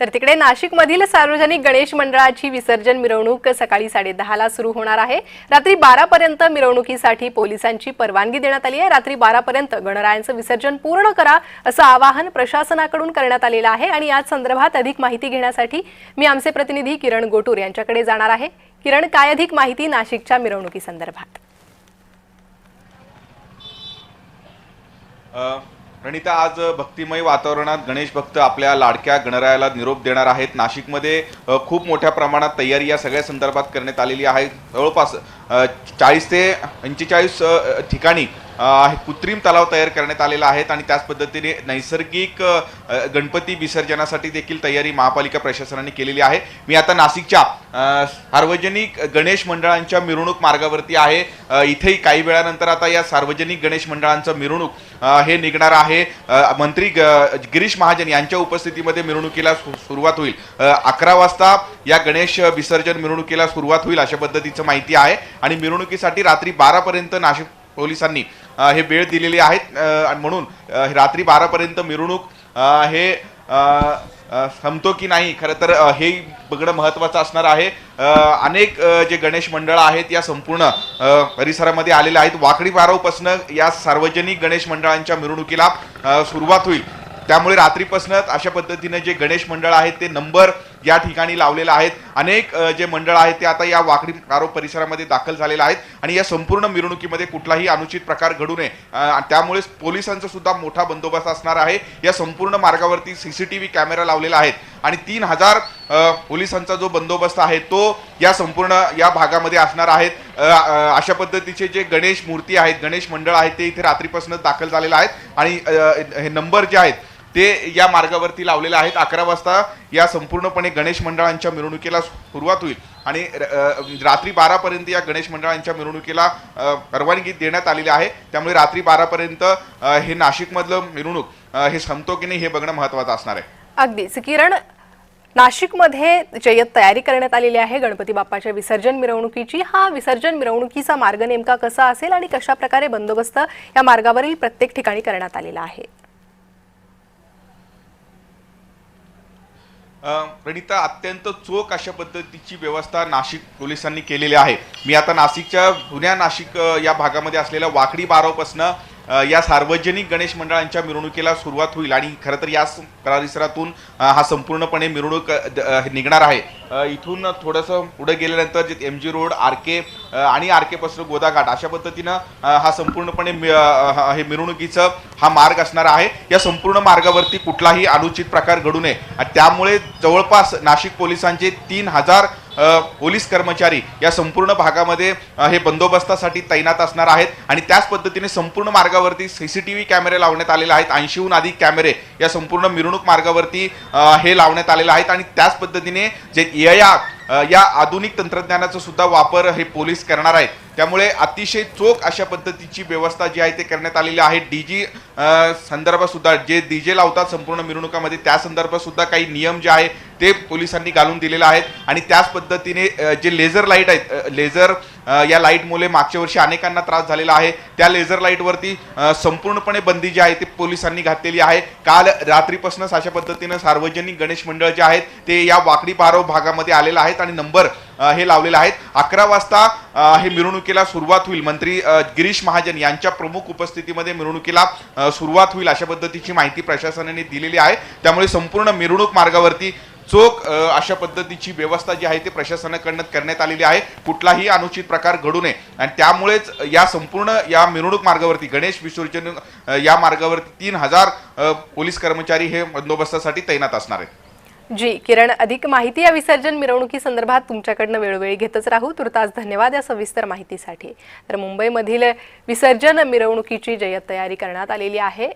तर तिकडे नाशिकमधील सार्वजनिक गणेश मंडळाची विसर्जन मिरवणूक सकाळी साडेदहाला सुरू होणार आहे. रात्री बारापर्यंत मिरवणुकीसाठी पोलिसांची परवानगी देण्यात आली आहे. रात्री बारापर्यंत गणरायांचं विसर्जन पूर्ण करा असं आवाहन प्रशासनाकडून करण्यात आलेलं आहे आणि याच संदर्भात अधिक माहिती घेण्यासाठी मी आमचे प्रतिनिधी किरण गोटूर यांच्याकडे जाणार आहे. किरण काय अधिक माहिती नाशिकच्या मिरवणुकीसंदर्भात प्रणिता आज भक्तिमय वातावरणात गणेश भक्त आपल्या लाडक्या गणरायाला निरोप देणार आहेत. नाशिकमध्ये खूप मोठ्या प्रमाणात तयारी या सगळ्या संदर्भात करण्यात आलेली आहे. जवळपास चाळीस ते पंचेचाळीस ठिकाणी कृत्रिम तलाव तयार करण्यात आलेला आहेत आणि त्याच पद्धतीने नैसर्गिक गणपती विसर्जनासाठी देखील तयारी महापालिका प्रशासनाने केलेली आहे. मी आता नाशिकच्या सार्वजनिक गणेश मंडळांच्या मिरवणूक मार्गावरती आहे. इथेही काही वेळानंतर आता या सार्वजनिक गणेश मंडळांचं मिरवणूक हे निघणार आहे. मंत्री ग- गिरीश महाजन यांच्या उपस्थितीमध्ये मिरवणुकीला सु- सुरुवात होईल. अकरा वाजता या गणेश विसर्जन मिरवणुकीला सुरुवात होईल अशा पद्धतीचं माहिती आहे. आणि मिरवणुकीसाठी रात्री बारापर्यंत नाशिक पोलिसांनी हे वेळ दिलेली आहेत म्हणून रात्री बारापर्यंत मिरवणूक हे संपतो की नाही खरं तर हे बघणं महत्त्वाचं असणार आहे. अनेक जे गणेश मंडळं आहेत या संपूर्ण परिसरामध्ये आलेल्या आहेत. वाकडी बारावपासनं या सार्वजनिक गणेश मंडळांच्या मिरवणुकीला सुरुवात होईल. त्यामुळे रात्रीपासूनच अशा पद्धतीनं जे गणेश मंडळ आहेत ते नंबर या ठिकाणी लावलेले आहेत. अनेक जे मंडळ आहेत ते आता या वाकडी कारो परिसरामध्ये दाखल झालेले आहेत. आणि या संपूर्ण मिरवणुकीमध्ये कुठलाही अनुचित प्रकार घडू नये. त्यामुळे पोलिसांचा सुद्धा मोठा बंदोबस्त असणार आहे. या संपूर्ण मार्गावरती सीसीटीव्ही कॅमेरा लावलेला आहेत आणि तीन हजार पोलिसांचा जो बंदोबस्त आहे तो या संपूर्ण या भागामध्ये असणार आहेत. अशा पद्धतीचे जे गणेश मूर्ती आहेत गणेश मंडळ आहेत ते इथे रात्रीपासूनच दाखल झालेले आहेत. आणि हे नंबर जे आहेत ते या मार्गावरती लावलेले आहेत. अकरा वाजता या संपूर्णपणे गणेश मंडळांच्या मिरवणुकीला सुरुवात होईल. आणि रात्री बारापर्यंत या गणेश मंडळांच्या मिरवणुकीला परवानगी देण्यात आलेली आहे. त्यामुळे रात्री बारापर्यंत हे नाशिकमधलं मिरवणूक हे संपतो की नाही हे बघणं महत्त्वाचं असणार आहे. अगदीच किरण नाशिकमध्ये जय्यत तयारी करण्यात आलेली आहे. गणपती बाप्पाच्या विसर्जन मिरवणुकीची. हा विसर्जन मिरवणुकीचा मार्ग नेमका कसा असेल आणि कशा प्रकारे बंदोबस्त या मार्गावरील प्रत्येक ठिकाणी करण्यात आलेला आहे? प्रणिता अत्यंत चोख अशा पद्धतीची व्यवस्था नाशिक पोलिसांनी केलेली आहे. मी आता नाशिकच्या जुन्या नाशिक या भागामध्ये असलेल्या वाकडी बारावपासनं या सार्वजनिक गणेश मंडळांच्या मिरवणुकीला सुरुवात होईल आणि खरं तर याच परिसरातून हा संपूर्णपणे मिरवणूक द- निघणार आहे. इथून थोडंसं पुढे गेल्यानंतर जे M G road R K आणि आर के पासून गोदाघाट अशा पद्धतीनं हा संपूर्णपणे मि- हे मिरवणुकीचं हा मार्ग असणार आहे. या संपूर्ण मार्गावरती कुठलाही अनुचित प्रकार घडू नये. आणि त्यामुळे जवळपास नाशिक पोलिसांचे तीन हजार पोलीस कर्मचारी या संपूर्ण भागामध्ये हे बंदोबस्तासाठी तैनात असणार आहेत. आणि त्याच पद्धतीने संपूर्ण मार्गावरती सी सी टी व्ही कॅमेरे लावण्यात आलेले आहेत. ऐंशीहून अधिक कॅमेरे या संपूर्ण मिरवणूक मार्गावरती हे लावण्यात आलेले आहेत. आणि त्याच पद्धतीने जे यया या आधुनिक तंत्रज्ञानाचा सुद्धा वापर हे पोलीस करणार आहेत. त्यामुळे अतिशय चोख अशा पद्धतीची व्यवस्था जी आहे ते करण्यात आलेली आहे. डीजी संदर्भात सुद्धा जे डी जे लावतात संपूर्ण मिरवणुकामध्ये त्या संदर्भात सुद्धा काही नियम जे आहे ते पोलिसांनी घालून दिलेलं आहेत. आणि त्याच पद्धतीने जे लेझर लाइट आहेत लेझर या लाईटमुळे मागच्या वर्षी अनेकांना त्रास झालेला आहे. त्या लेझर लाईटवरती संपूर्णपणे बंदी जी आहे ती पोलिसांनी घातलेली आहे. काल रात्रीपासूनच अशा पद्धतीनं सार्वजनिक गणेश मंडळ जे आहेत ते या वाकडी पारव भागामध्ये आलेलं आहेत आणि नंबर हे लावलेले आहेत. अकरा वाजता हे मिरवणुकीला सुरुवात होईल. मंत्री गिरीश महाजन यांच्या प्रमुख उपस्थितीमध्ये मिरवणुकीला सुरुवात होईल अशा पद्धतीची माहिती प्रशासनाने दिलेली आहे. त्यामुळे संपूर्ण मिरवणूक मार्गावरती चोख अशा पद्धतीची व्यवस्था जी आहे ती प्रशासनाकडनं करण्यात आलेली आहे. कुठलाही अनुचित प्रकार घडू नये. आणि त्यामुळेच या संपूर्ण या मिरवणूक मार्गावरती गणेश विसर्जन या मार्गावरती तीन हजार पोलीस कर्मचारी हे बंदोबस्तासाठी तैनात असणार आहेत. जी किरण अधिक माहिती या विसर्जन मिरवणुकी संदर्भात तुमच्याकडनं वेळोवेळी घेतच राहू. तुर्तास धन्यवाद या सविस्तर माहितीसाठी. तर मुंबईमधील विसर्जन मिरवणुकीची जय्यत तयारी करण्यात आलेली आहे.